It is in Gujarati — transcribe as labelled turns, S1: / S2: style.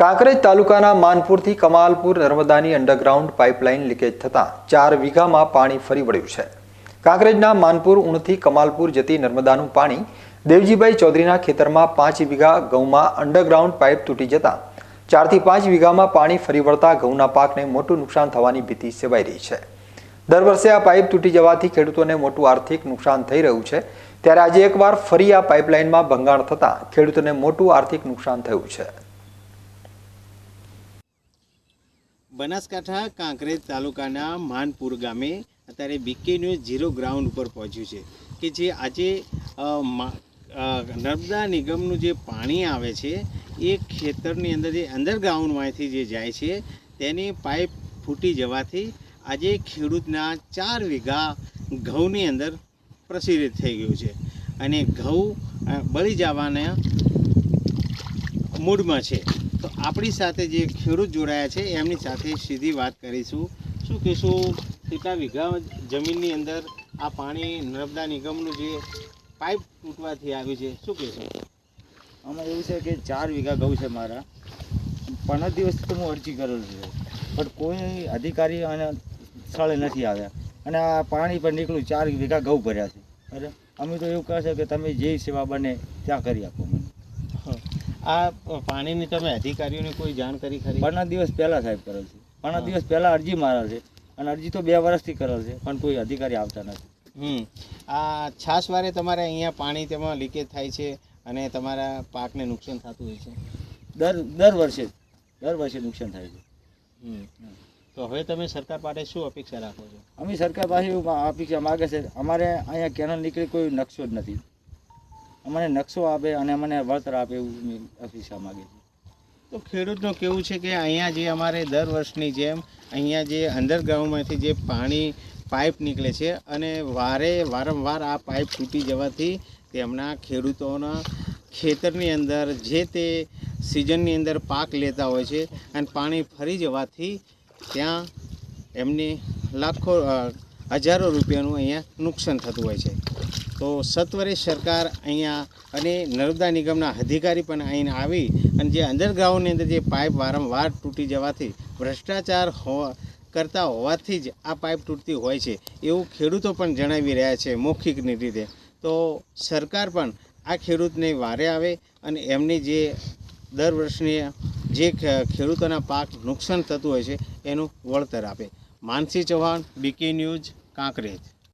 S1: કાંકરેજ તાલુકાના માનપુરથી કમાલપુર નર્મદાની અંડરગ્રાઉન્ડ પાઇપલાઇન લીકેજ થતાં ચાર વીઘામાં પાણી ફરી વળ્યું છે. કાંકરેજના માનપુર ઉણથી કમાલપુર જતી નર્મદાનું પાણી દેવજીભાઈ ચૌધરીના ખેતરમાં પાંચ વીઘા ઘઉંમાં અંડરગ્રાઉન્ડ પાઇપ તૂટી જતાં ચારથી પાંચ વીઘામાં પાણી ફરી વળતા ઘઉંના પાકને મોટું નુકસાન થવાની ભીતિ સેવાઈ રહી છે. દર વર્ષે આ પાઇપ તૂટી જવાથી ખેડૂતોને મોટું આર્થિક નુકસાન થઈ રહ્યું છે. ત્યારે આજે એકવાર ફરી આ પાઇપલાઇનમાં ભંગાણ થતાં ખેડૂતોને મોટું આર્થિક નુકસાન થયું છે.
S2: બનાસકાંઠા કાંકરેજ તાલુકાના માનપુર ગામે અત્યારે બીકે ન્યૂઝ ઝીરો ગ્રાઉન્ડ ઉપર પહોંચ્યું છે કે જે આજે નર્મદા નિગમનું જે પાણી આવે છે, એ ખેતરની અંદર જે અંડરગ્રાઉન્ડમાંથી જે જાય છે, તેની પાઇપ ફૂટી જવાથી આજે ખેડૂતના ચાર વીઘા ઘઉંની અંદર પ્રસિદ્ધ થઈ ગયું છે અને ઘઉં બળી જવાના મૂડમાં છે. આપણી સાથે જે ખેડૂત જોડાયા છે, એમની સાથે સીધી વાત કરીશું. શું કહેશું? કેટલા વીઘા જમીનની અંદર આ પાણી નર્મદા નિગમનું જે પાઇપ તૂટવાથી આવ્યું છે, શું કહેશું?
S3: આમાં એવું છે કે ચાર વીઘા ગૌ છે મારા. પંદર દિવસથી તો હું અરજી કરેલું છે. પણ કોઈ અધિકારી અને સ્થળે નથી આવ્યા. અને આ પાણી પર નીકળ્યું ચાર વીઘા ઘઉં ભર્યા છે. અરે, અમે તો એવું કહે છે કે તમે જે સેવા બને ત્યાં કરી આપો.
S2: આ પાણીની તમે અધિકારીઓને કોઈ જાણ કરી ખરી?
S3: પંદર દિવસ પહેલાં સાહેબ કરેલ છે. પંદર દિવસ પહેલાં અરજી મારેલ છે. અને અરજી તો બે વર્ષથી કરેલ છે પણ કોઈ અધિકારી આવતા નથી.
S2: હમ. આ છાશવારે તમારે અહીંયા પાણી તેમાં લીકેજ થાય છે અને તમારા પાકને નુકસાન થતું હોય છે.
S3: દર દર વર્ષે દર વર્ષે નુકસાન થાય છે.
S2: હમ. તો હવે તમે સરકાર પાસે શું અપેક્ષા રાખો છો?
S3: અમે સરકાર પાસે અપેક્ષા માગે છે. અમારે અહીંયા કેનલ નીકળી કોઈ નકશો જ નથી. અમને નકશો આપે અને અમને વળતર આપે એવું અપેક્ષા માગે છે
S2: તો ખેડૂતનું કેવું છે કે અહીંયા જે અમારે દર વર્ષની જેમ અહીંયા જે અંડરગ્રાઉન્ડમાંથી જે પાણી પાઇપ નીકળે છે અને વારે વારંવાર આ પાઇપ તૂટી જવાથી તેમના ખેડૂતોના ખેતરની અંદર જે તે સિઝનની અંદર પાક લેતા હોય છે અને પાણી ફરી જવાથી ત્યાં એમને લાખો હજારો રૂપિયાનું અહીંયા નુકસાન થતું હોય છે. તો સત્વરે સરકાર અહીંયા અને નર્મદા નિગમના અધિકારી પણ અહીં આવી અને જે અંડરગ્રાઉન્ડની અંદર જે પાઇપ વારંવાર તૂટી જવાથી ભ્રષ્ટાચાર હોવા કરતા હોવાથી જ આ પાઇપ તૂટતી હોય છે. એવું ખેડૂતો પણ જણાવી રહ્યા છે મૌખિકની રીતે. તો સરકાર પણ આ ખેડૂતને વારે આવે અને એમની જે દર વર્ષની જે ખેડૂતોના પાક નુકસાન થતું હોય છે, એનું વળતર આપે. Mansi Chauhan, BK news, Kankrej.